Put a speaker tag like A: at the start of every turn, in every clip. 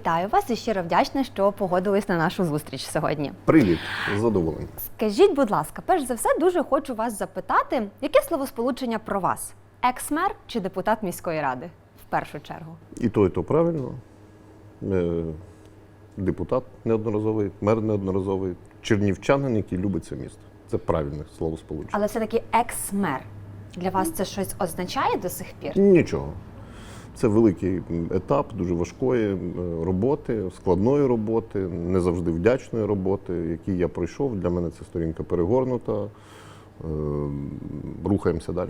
A: вітаю вас і щиро вдячна, що погодились на нашу зустріч сьогодні.
B: Привіт, з задоволенням.
A: Скажіть, будь ласка, перш за все, дуже хочу вас запитати, яке словосполучення про вас? Екс-мер чи депутат міської ради? В першу чергу.
B: І то, і то правильно. Е, Депутат неодноразовий, мер неодноразовий, чернівчанин, який любить це місто. Це правильне слово сполучення.
A: Але все-таки екс-мер. Для вас це щось означає до сих пір?
B: Нічого. Це великий етап дуже важкої е, роботи, складної роботи, не завжди вдячної роботи, який я пройшов. Для мене це сторінка перегорнута. Е, Рухаємося далі.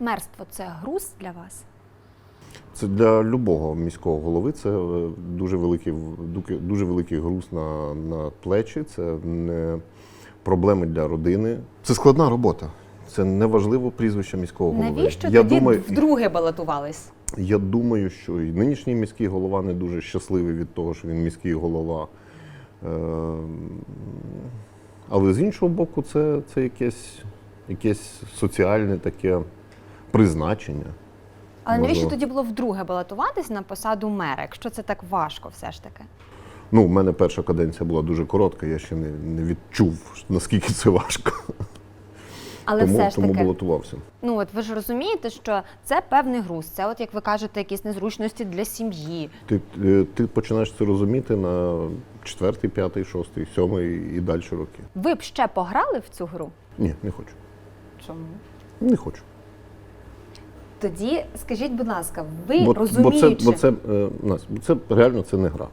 A: Мерство це груз для вас?
B: Це для любого міського голови. Це е, дуже великий дуже великий груз на, на плечі. Це не проблеми для родини. Це складна робота. Це неважливо прізвище міського голови.
A: Навіщо
B: я
A: тоді
B: думаю,
A: вдруге балотувались?
B: Я думаю, що і нинішній міський голова не дуже щасливий від того, що він міський голова. Е, Але з іншого боку, це, це якесь, якесь соціальне таке призначення.
A: Але навіщо тоді було вдруге балотуватись на посаду мера, якщо це так важко все ж таки?
B: Ну, у мене перша каденція була дуже коротка, я ще не, не відчув, наскільки це важко.
A: Але
B: тому
A: все ж
B: тому
A: таки,
B: балотувався.
A: ну от ви ж розумієте, що це певний груз. Це, от як ви кажете, якісь незручності для сім'ї.
B: Ти, е, ти починаєш це розуміти на четвертий, п'ятий, шостий, сьомий і далі роки.
A: Ви б ще пограли в цю гру?
B: Ні, не хочу.
A: Чому?
B: Не хочу.
A: Тоді скажіть, будь ласка, ви
B: Бо, бо це, бо це, е, бо це реально це не гра.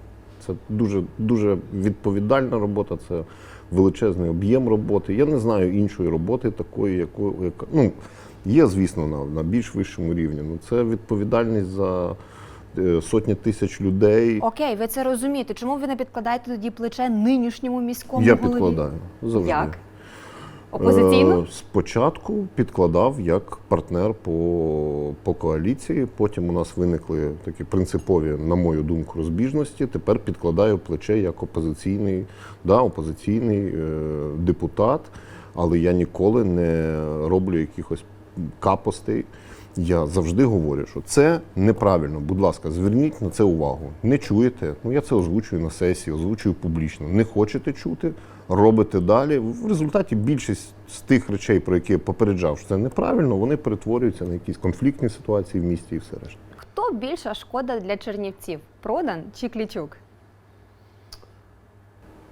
B: Це дуже, дуже відповідальна робота, це величезний об'єм роботи. Я не знаю іншої роботи такої, яку, яка ну, є, звісно, на, на більш вищому рівні. Ну, це відповідальність за е, сотні тисяч людей.
A: окей, ви це розумієте. Чому ви не підкладаєте тоді плече нинішньому міському
B: Я
A: голові?
B: підкладаю завжди.
A: Як? Опозиційно?
B: Е, Спочатку підкладав як партнер по, по коаліції. Потім у нас виникли такі принципові, на мою думку, розбіжності. Тепер підкладаю плече як опозиційний, да, опозиційний е, депутат, але я ніколи не роблю якихось капостей. Я завжди говорю, що це неправильно. Будь ласка, зверніть на це увагу. Не чуєте? Ну я це озвучую на сесії, озвучую публічно. Не хочете чути, робите далі. В результаті більшість з тих речей, про які я попереджав, що це неправильно, вони перетворюються на якісь конфліктні ситуації в місті і все решта.
A: Хто більша шкода для чернівців? Продан чи Клічук?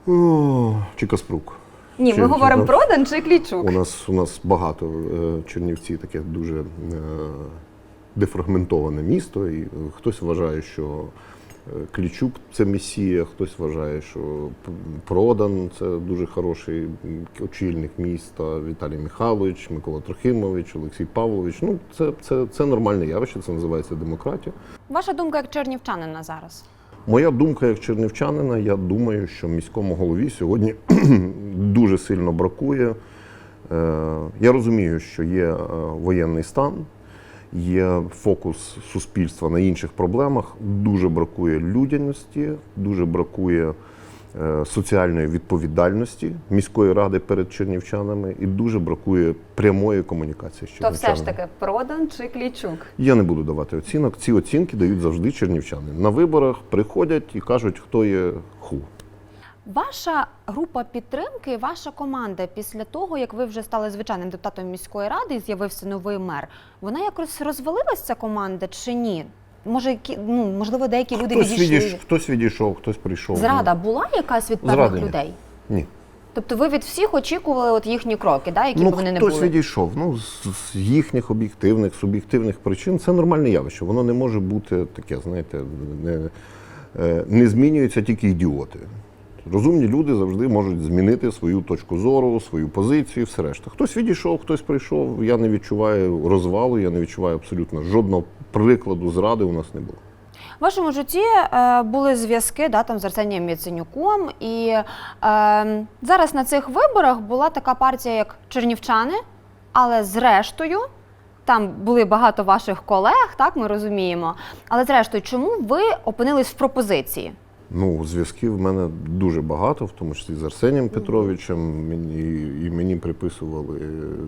B: О, чи Каспрук.
A: Ні,
B: Чи-
A: ми говоримо
B: там-
A: продан чи Клічук.
B: У нас у нас багато е, Чернівці таке дуже е, дефрагментоване місто, і е, хтось вважає, що Клічук це месія, хтось вважає, що Продан це дуже хороший очільник міста, Віталій Михайлович, Микола Трохимович, Олексій Павлович. Ну, це, це, це нормальне явище, це називається демократія.
A: Ваша думка як чернівчанина зараз?
B: Моя думка як чернівчанина, я думаю, що міському голові сьогодні дуже сильно бракує. Е, Я розумію, що є е, воєнний стан, є фокус суспільства на інших проблемах. Дуже бракує людяності, дуже бракує е, соціальної відповідальності міської ради перед чернівчанами і дуже бракує прямої комунікації з
A: То все ж таки продан чи Клічук?
B: Я не буду давати оцінок. Ці оцінки дають завжди чернівчани. На виборах приходять і кажуть, хто є ху.
A: Ваша група підтримки, ваша команда після того, як ви вже стали звичайним депутатом міської ради і з'явився новий мер, вона якось розвалилась ця команда чи ні? Може, які- ну, можливо, деякі люди
B: Хтось,
A: відійшли.
B: відійш, хтось відійшов, хтось прийшов.
A: Зрада була якась від певних
B: Зради
A: людей?
B: Ні.
A: Тобто ви від всіх очікували от їхні кроки, да, які
B: ну,
A: б вони не
B: хтось відійшов. Ну, з, з їхніх об'єктивних, суб'єктивних причин це нормальне явище. Воно не може бути таке, знаєте, не, е, не змінюються тільки ідіоти. Розумні люди завжди можуть змінити свою точку зору, свою позицію, все решта. Хтось відійшов, хтось прийшов. Я не відчуваю розвалу, я не відчуваю абсолютно жодного прикладу зради у нас не було.
A: В вашому житті е, були зв'язки да, там, з Арсенієм Яценюком, і е, зараз на цих виборах була така партія, як Чернівчани, але зрештою. Там були багато ваших колег, так ми розуміємо. Але зрештою, чому ви опинились в пропозиції?
B: Ну, зв'язків в мене дуже багато, в тому числі з Арсенієм Петровичем. Мені, і мені приписували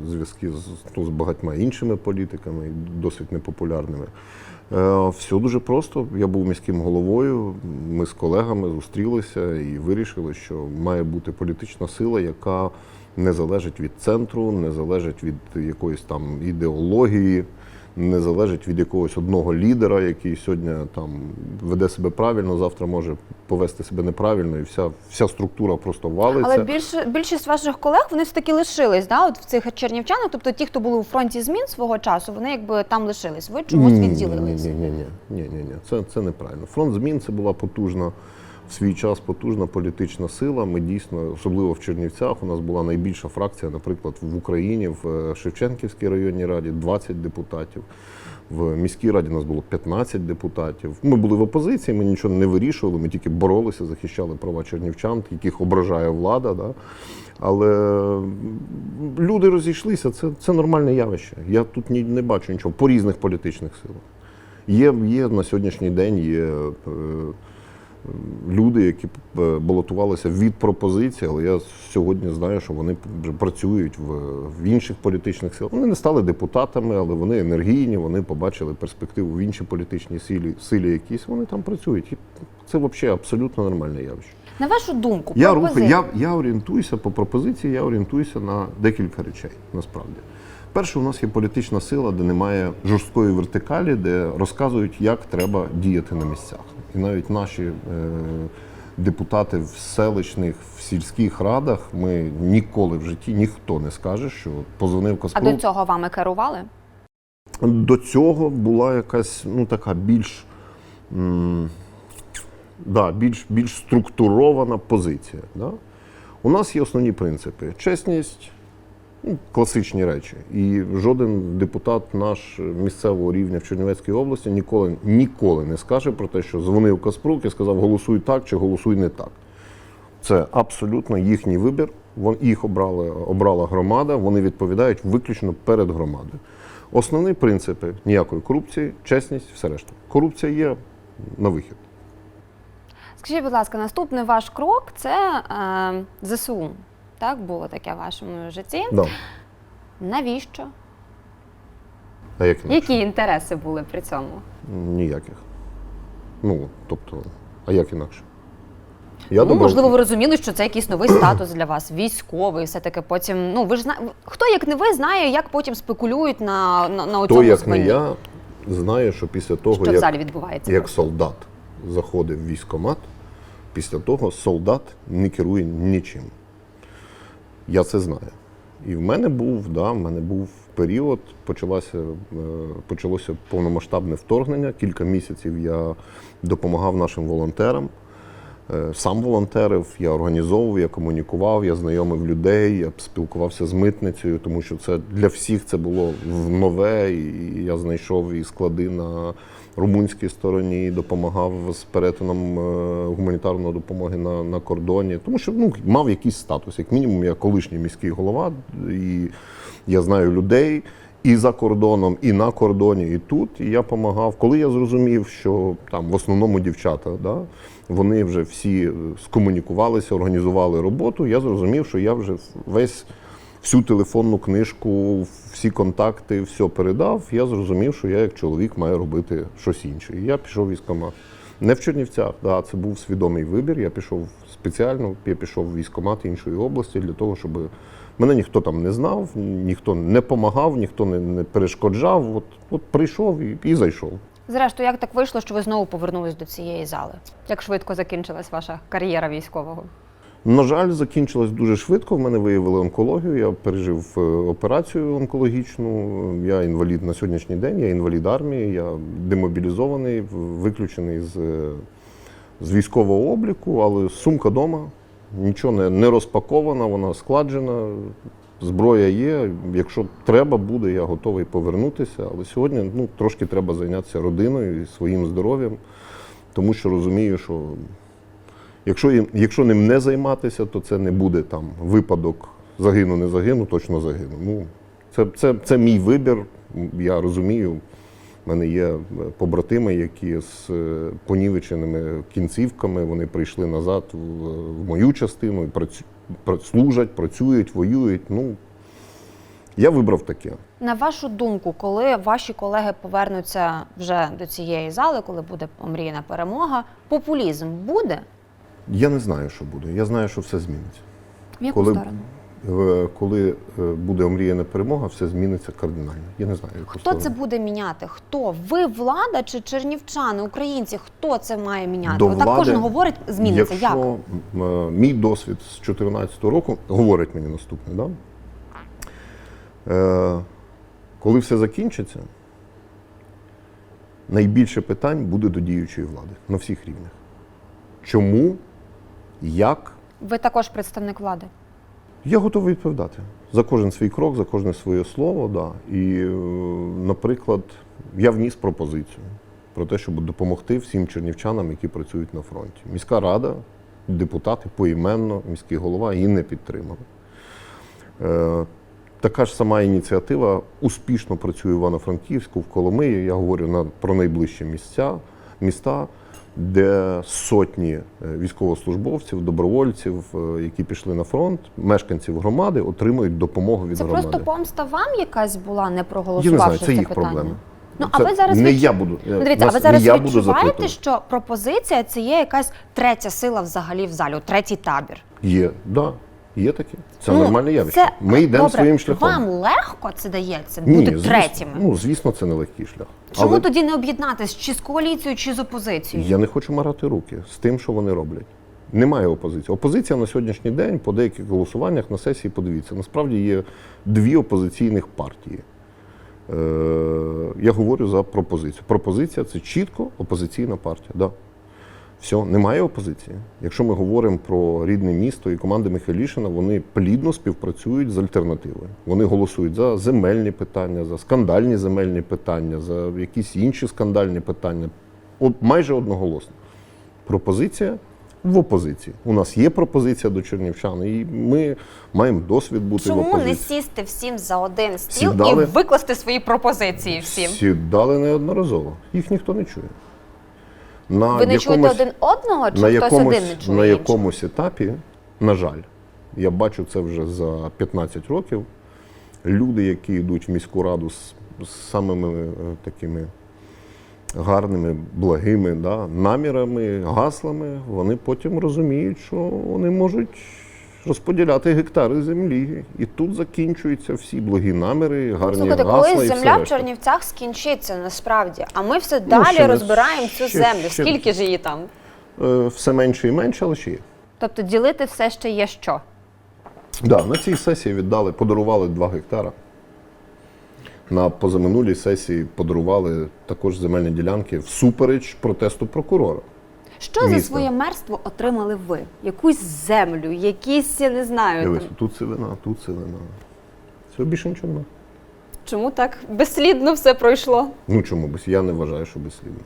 B: зв'язки з, ну, з багатьма іншими політиками, досить непопулярними. Е, Все дуже просто. Я був міським головою. Ми з колегами зустрілися і вирішили, що має бути політична сила, яка не залежить від центру, не залежить від якоїсь там ідеології, не залежить від якогось одного лідера, який сьогодні там веде себе правильно, завтра може повести себе неправильно, і вся, вся структура просто валиться.
A: Але більш, більшість ваших колег вони все таки лишились, да, от в цих чернівчанах. Тобто ті, хто були у фронті змін свого часу, вони якби там лишились. Ви чомусь
B: Ні,
A: відділились.
B: Ні, ні, ні, ні, ні, ні. Це, це неправильно. Фронт змін це була потужна в свій час потужна політична сила. Ми дійсно, особливо в Чернівцях, у нас була найбільша фракція, наприклад, в Україні, в е, Шевченківській районній раді 20 депутатів. В міській раді нас було 15 депутатів. Ми були в опозиції, ми нічого не вирішували, ми тільки боролися, захищали права чернівчан, яких ображає влада. Да? Але люди розійшлися, це, це нормальне явище. Я тут ні, не бачу нічого по різних політичних силах. Є, є на сьогоднішній день є е, люди, які е, балотувалися від пропозиції, але я сьогодні знаю, що вони вже працюють в, в інших політичних силах. Вони не стали депутатами, але вони енергійні, вони побачили перспективу в іншій політичній силі, силі якісь, вони там працюють. І це взагалі абсолютно нормальне явище.
A: На вашу думку,
B: Я рухаю, я, я орієнтуюся по пропозиції, я орієнтуюся на декілька речей, насправді. Перше, у нас є політична сила, де немає жорсткої вертикалі, де розказують, як треба діяти на місцях. І навіть наші е, депутати в селищних, в сільських радах, ми ніколи в житті ніхто не скаже, що позвонив
A: А до цього вами керували?
B: До цього була якась ну така більш, да, більш, більш структурована позиція. Да? У нас є основні принципи: чесність, класичні речі. І жоден депутат наш місцевого рівня в Чернівецькій області ніколи, ніколи не скаже про те, що дзвонив Каспрук і сказав голосуй так чи голосуй не так. Це абсолютно їхній вибір. Їх обрали, обрала громада, вони відповідають виключно перед громадою. Основні принципи ніякої корупції, чесність, все решта. Корупція є на вихід.
A: Скажіть, будь ласка, наступний ваш крок це е, ЗСУ. Так було таке в вашому житті.
B: Да.
A: Навіщо?
B: А як інакше?
A: Які інтереси були при цьому?
B: Ніяких. Ну, тобто, а як інакше? Я
A: ну,
B: добав-
A: можливо, ви розуміли, що це якийсь новий статус для вас, військовий, все таки потім. Ну ви ж зна... хто як не ви знає, як потім спекулюють на, на, на
B: То,
A: цьому
B: як не я, знає, що після того,
A: що в
B: як,
A: залі відбувається.
B: як солдат заходив в військкомат, після того солдат не керує нічим. Я це знаю. І в мене був, да, в мене був період, почалося, е, почалося повномасштабне вторгнення. Кілька місяців я допомагав нашим волонтерам. Е, Сам волонтерив, я організовував, я комунікував, я знайомив людей, я спілкувався з митницею, тому що це для всіх це було нове. І я знайшов і склади на румунській стороні, допомагав з перетином е, гуманітарної допомоги на, на кордоні. Тому що ну, мав якийсь статус. Як мінімум, я колишній міський голова, і я знаю людей. І за кордоном, і на кордоні, і тут. І я допомагав. Коли я зрозумів, що там в основному дівчата, да, вони вже всі скомунікувалися, організували роботу. Я зрозумів, що я вже весь всю телефонну книжку, всі контакти, все передав. Я зрозумів, що я як чоловік маю робити щось інше. І я пішов в військкомат. Не в Чернівцях, да, це був свідомий вибір. Я пішов спеціально, я пішов в військкомат іншої області для того, щоб мене ніхто там не знав, ніхто не допомагав, ніхто не, не перешкоджав. От, от прийшов і, і зайшов.
A: Зрештою, як так вийшло, що ви знову повернулись до цієї зали? Як швидко закінчилась ваша кар'єра військового?
B: На жаль, закінчилось дуже швидко. В мене виявили онкологію. Я пережив е, операцію онкологічну. Я інвалід на сьогоднішній день, я інвалід армії, я демобілізований, виключений з, е, з військового обліку, але сумка вдома, нічого не, не розпакована, вона складжена. Зброя є. Якщо треба буде, я готовий повернутися. Але сьогодні ну, трошки треба зайнятися родиною і своїм здоров'ям, тому що розумію, що Якщо, їм- якщо ним не займатися, то це не буде там випадок загину, не загину, точно загину. Ну, це, це, це мій вибір. Я розумію. У мене є е, побратими, які з е, понівеченими кінцівками вони прийшли назад в, мою частину і працю, служать, працюють, воюють. Ну, Я вибрав таке.
A: На вашу думку, коли ваші колеги повернуться вже до цієї зали, коли буде омріяна перемога, популізм буде?
B: Я не знаю, що буде. Я знаю, що все зміниться.
A: В яку
B: Коли,
A: сторону?
B: коли е, буде омріяна перемога, все зміниться кардинально. Я не знаю, яку
A: Хто
B: сторону.
A: це буде міняти? Хто? Ви влада чи чернівчани, українці? Хто це має міняти?
B: До влади,
A: кожен говорить, зміниться.
B: Якщо
A: Як?
B: е, мій досвід з 2014 року говорить мені наступне, да? е, коли все закінчиться, найбільше питань буде до діючої влади на всіх рівнях. Чому, як,
A: Ви також представник влади.
B: Я готовий відповідати за кожен свій крок, за кожне своє слово. Да. І, е, наприклад, я вніс пропозицію про те, щоб допомогти всім чернівчанам, які працюють на фронті. Міська рада, депутати поіменно, міський голова її не підтримали. Е, Така ж сама ініціатива успішно працює в Івано-Франківську, в Коломиї. Я говорю на, про найближчі місця, міста, де сотні е, військовослужбовців, добровольців, е, які пішли на фронт, мешканців громади, отримують допомогу від
A: Це
B: громади.
A: просто помста вам якась була, не
B: Я
A: проголосувавши
B: не знаю, це
A: це
B: їх
A: питання?
B: проблема.
A: Ну, а ви зараз
B: не
A: від...
B: я буду. е,
A: Ну, дивіться, а ви зараз
B: не я
A: відчуваєте, що пропозиція це є якась третя сила взагалі в залі, третій табір.
B: Є, да, є таке. Це
A: Ну,
B: нормальне явище.
A: це-
B: Ми йдемо
A: добре,
B: своїм шляхом.
A: Вам легко це дається
B: Ні,
A: бути
B: звісно,
A: третіми?
B: Ну, звісно, це нелегкий шлях.
A: Чому
B: Але
A: тоді не об'єднатись чи з коаліцією, чи з опозицією?
B: я не хочу марати руки з тим, що вони роблять. Немає опозиції. Опозиція на сьогоднішній день по деяких голосуваннях на сесії, подивіться, насправді є дві опозиційних партії. Е, я говорю за пропозицію. Пропозиція це чітко опозиційна партія. Да. Все, немає опозиції. Якщо ми говоримо про рідне місто і команди Михайлішина, вони плідно співпрацюють з альтернативою. Вони голосують за земельні питання, за скандальні земельні питання, за якісь інші скандальні питання. От майже одноголосно. Пропозиція в опозиції. У нас є пропозиція до чернівчан, і ми маємо досвід бути в
A: Чому не сісти всім за один стіл
B: Сідали.
A: і викласти свої пропозиції всім?
B: Сідали неодноразово. Їх ніхто не чує. На
A: Ви не чуєте один одного, чи
B: на
A: хтось
B: якомусь,
A: один не чує?
B: на якомусь етапі, на жаль, я бачу це вже за 15 років. Люди, які йдуть в міську раду з, з самими е, такими гарними, благими да, намірами, гаслами, вони потім розуміють, що вони можуть розподіляти гектари землі. І тут закінчуються всі благі наміри, гарні
A: Слухайте,
B: гасла
A: колись
B: і все
A: земля в
B: решта.
A: Чернівцях скінчиться насправді, а ми все
B: Ну,
A: далі
B: ще не-
A: розбираємо цю
B: ще-
A: землю.
B: ще-
A: Скільки ж її там?
B: Е, Все менше і менше, але ще є.
A: Тобто ділити все ще є що?
B: Да, на цій сесії віддали, подарували 2 гектара. На позаминулій сесії подарували також земельні ділянки всупереч протесту прокурора.
A: Що за своє мерство отримали ви? Якусь землю, якісь, я не знаю.
B: Дивись,
A: Там.
B: тут силина, тут силина. Це більше нічого немає.
A: Чому так безслідно все пройшло?
B: Ну чому? Я не вважаю, що безслідно.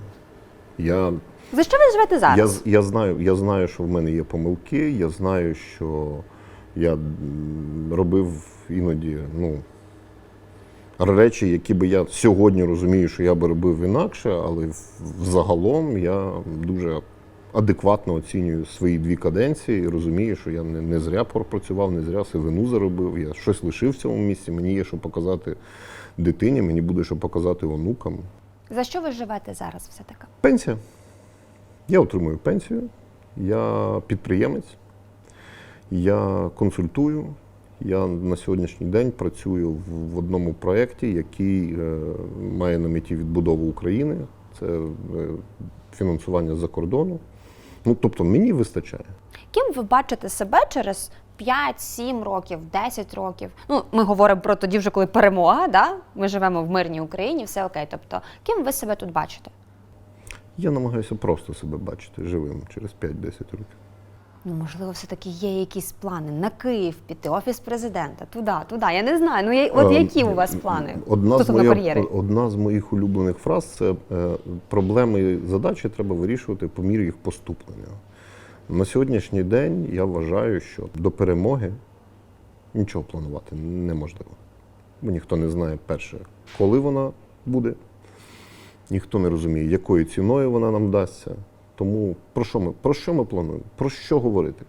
B: Я,
A: За що ви живете зараз?
B: я, я, знаю, я знаю, що в мене є помилки, я знаю, що я робив іноді ну, речі, які би я сьогодні розумію, що я би робив інакше, але в- взагалом я дуже адекватно оцінюю свої дві каденції і розумію, що я не, не зря пропрацював, не зря сивину заробив. Я щось лишив в цьому місці. Мені є що показати дитині, мені буде що показати онукам.
A: За що ви живете зараз все таки?
B: Пенсія. Я отримую пенсію, я підприємець, я консультую. Я на сьогоднішній день працюю в, одному проєкті, який е, має на меті відбудову України. Це е, фінансування з-за кордону. Ну, тобто мені вистачає.
A: Ким ви бачите себе через 5-7 років, 10 років? Ну, ми говоримо про тоді, вже коли перемога, да? ми живемо в мирній Україні, все окей. Тобто, ким ви себе тут бачите?
B: Я намагаюся просто себе бачити живим через 5-10 років.
A: Ну, можливо, все-таки є якісь плани на Київ піти, офіс президента, туди, туди. Я не знаю. Ну, я- от
B: Е,
A: які у вас плани
B: Одна з, моя, одна з моїх улюблених фраз це е, проблеми і задачі треба вирішувати по мірі їх поступлення. На сьогоднішній день я вважаю, що до перемоги нічого планувати неможливо. Бо ніхто не знає перше, коли вона буде, ніхто не розуміє, якою ціною вона нам дасться. Тому про що ми, про що ми плануємо? Про що говорити?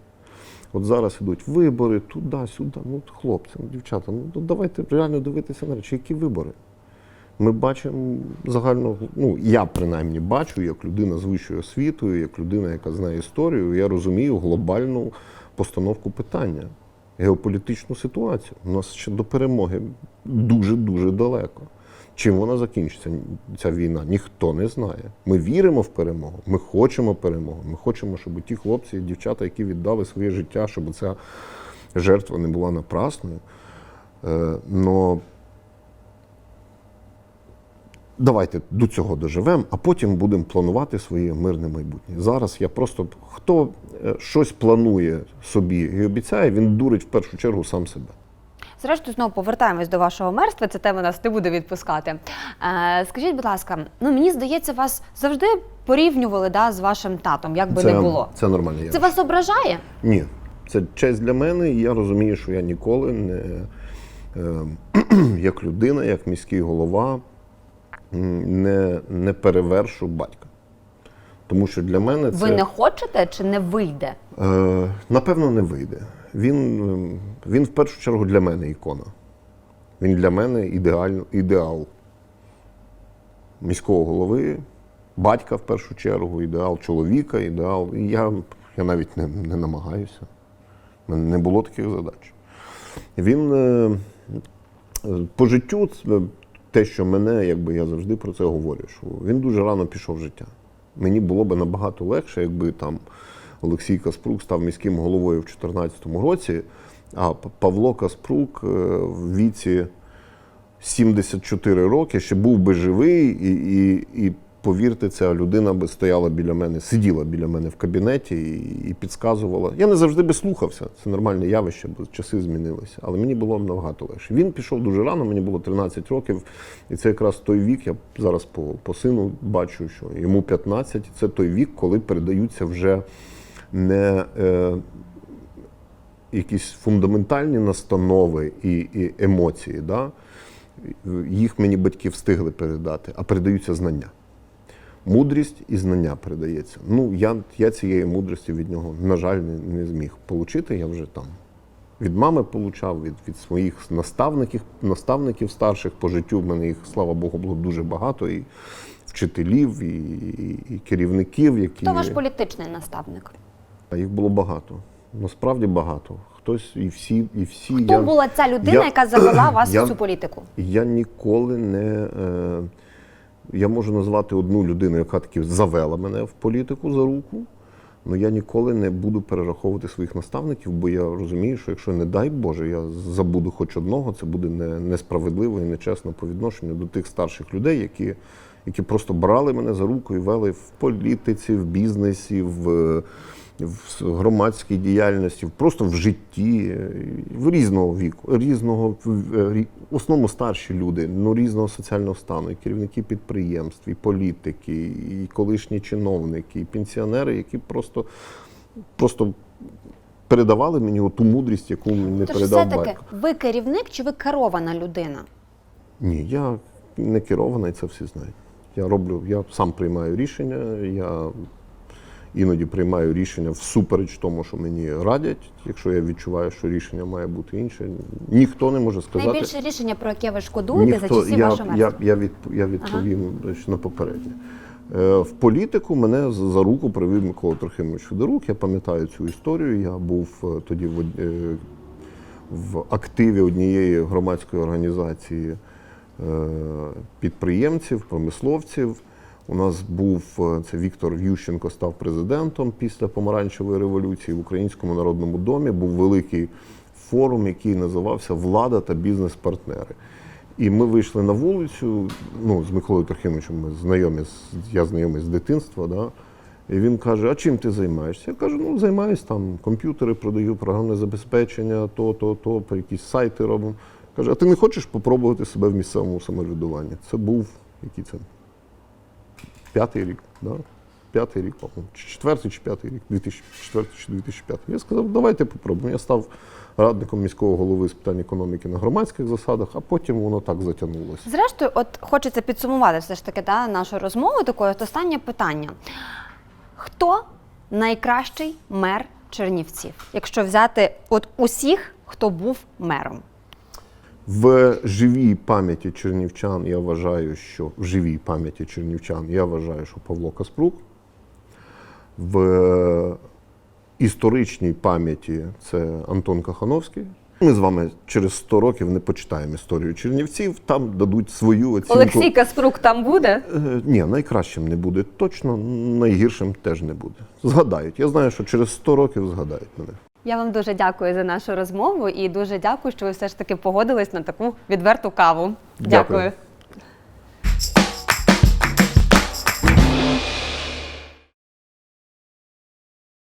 B: От зараз ідуть вибори, туди, сюди. Ну, хлопці, ну, дівчата, ну давайте реально дивитися на речі, які вибори. Ми бачимо загально, ну я принаймні бачу, як людина з вищою освітою, як людина, яка знає історію, я розумію глобальну постановку питання, геополітичну ситуацію. У нас ще до перемоги дуже-дуже далеко. Чим вона закінчиться, ця війна, ніхто не знає. Ми віримо в перемогу, ми хочемо перемогу. Ми хочемо, щоб ті хлопці і дівчата, які віддали своє життя, щоб ця жертва не була напрасною. Е, но давайте до цього доживемо, а потім будемо планувати своє мирне майбутнє. Зараз я просто хто е, щось планує собі і обіцяє, він дурить в першу чергу сам себе.
A: Зрештою, знову повертаємось до вашого мерства. Ця тема нас не буде відпускати. Е, скажіть, будь ласка, ну мені здається, вас завжди порівнювали да, з вашим татом, як би
B: це,
A: не було.
B: це нормально.
A: Це вас ображає?
B: Ні, це честь для мене, і я розумію, що я ніколи не е, як людина, як міський голова не, не перевершу батька. Тому що для мене це
A: Ви не хочете чи не вийде?
B: е, напевно не вийде. Він, е, він в першу чергу для мене ікона. Він для мене ідеаль, ідеал міського голови, батька в першу чергу, ідеал чоловіка, ідеал. І я, я навіть не, не намагаюся. У мене не було таких задач. Він е, е, по життю, те, що мене, якби я завжди про це говорю, що він дуже рано пішов в життя. Мені було б набагато легше, якби там Олексій Каспрук став міським головою в 2014 році, а Павло Каспрук е, в віці 74 роки ще був би живий, і, і, і повірте, ця людина би стояла біля мене, сиділа біля мене в кабінеті і, і підказувала. Я не завжди би слухався, це нормальне явище, бо часи змінилися. Але мені було набагато легше. Він пішов дуже рано, мені було 13 років, і це якраз той вік. Я зараз по, по сину бачу, що йому 15, і це той вік, коли передаються вже не. Е, якісь фундаментальні настанови і, і емоції, да? їх мені батьки встигли передати, а передаються знання. Мудрість і знання передається. Ну, я, я цієї мудрості від нього, на жаль, не, не зміг отримати. Я вже там від мами получав, від, від своїх наставників, наставників старших по життю. В мене їх, слава Богу, було дуже багато. І вчителів, і, і, і керівників, які.
A: Хто ваш політичний наставник?
B: А Їх було багато. Насправді багато. Хтось і всі, і всі.
A: Хто була ця людина,
B: я-
A: яка завела вас
B: я-
A: в цю політику?
B: Я ніколи не. Е, я можу назвати одну людину, яка таки завела мене в політику за руку. але я ніколи не буду перераховувати своїх наставників, бо я розумію, що якщо не дай Боже, я забуду хоч одного, це буде не, несправедливо і нечесно по відношенню до тих старших людей, які, які просто брали мене за руку і вели в політиці, в бізнесі, в, в громадській діяльності, просто в житті, в різного віку, різного в- основному старші люди, ну різного соціального стану, і керівники підприємств, і політики, і колишні чиновники, і пенсіонери, які просто, просто передавали мені ту мудрість, яку не
A: Тож
B: передав
A: все-таки ви керівник чи ви керована людина?
B: Ні, я не керований, це всі знають. Я роблю, я сам приймаю рішення, я іноді приймаю рішення всупереч тому, що мені радять. Якщо я відчуваю, що рішення має бути інше, ніхто не може сказати.
A: Найбільше рішення, про яке ви шкодуєте за часів
B: я,
A: вашого
B: я, я, від, я відповім значить, на попереднє. Е, В політику мене за руку привів Микола Трохимович Федорук. Я пам'ятаю цю історію. Я був е, тоді в, е, в активі однієї громадської організації е, підприємців, промисловців. У нас був е, це Віктор Ющенко став президентом після помаранчевої революції в Українському народному домі. Був великий форум, який називався Влада та бізнес-партнери. І ми вийшли на вулицю. Ну, з Миколою Трохимовичем ми знайомі, я знайомий з дитинства. Да? І він каже: А чим ти займаєшся? Я кажу, ну займаюся там, комп'ютери продаю, програмне забезпечення, то, то, то, якісь сайти робимо. Каже, а ти не хочеш попробувати себе в місцевому самоврядуванні? Це був який це? П'ятий рік, да? П'ятий рік, по-моєму. Чи четвертий чи п'ятий рік, 2004 чи 2005. Я сказав, давайте попробуємо. Я став радником міського голови з питань економіки на громадських засадах, а потім воно так затягнулося.
A: Зрештою, от хочеться підсумувати все ж таки да, нашу розмову такою. От останнє питання: хто найкращий мер Чернівців, якщо взяти от усіх, хто був мером?
B: В живій пам'яті чернівчан я вважаю, що в живій пам'яті чернівчан я вважаю, що Павло Каспрук. В історичній пам'яті це Антон Кахановський. Ми з вами через 100 років не почитаємо історію чернівців, там дадуть свою оцінку.
A: Олексій Каспрук там буде?
B: Е, Ні, найкращим не буде точно, найгіршим теж не буде. Згадають. Я знаю, що через 100 років згадають мене.
A: Я вам дуже дякую за нашу розмову і дуже дякую, що ви все ж таки погодились на таку відверту каву.
B: Дякую.
A: дякую.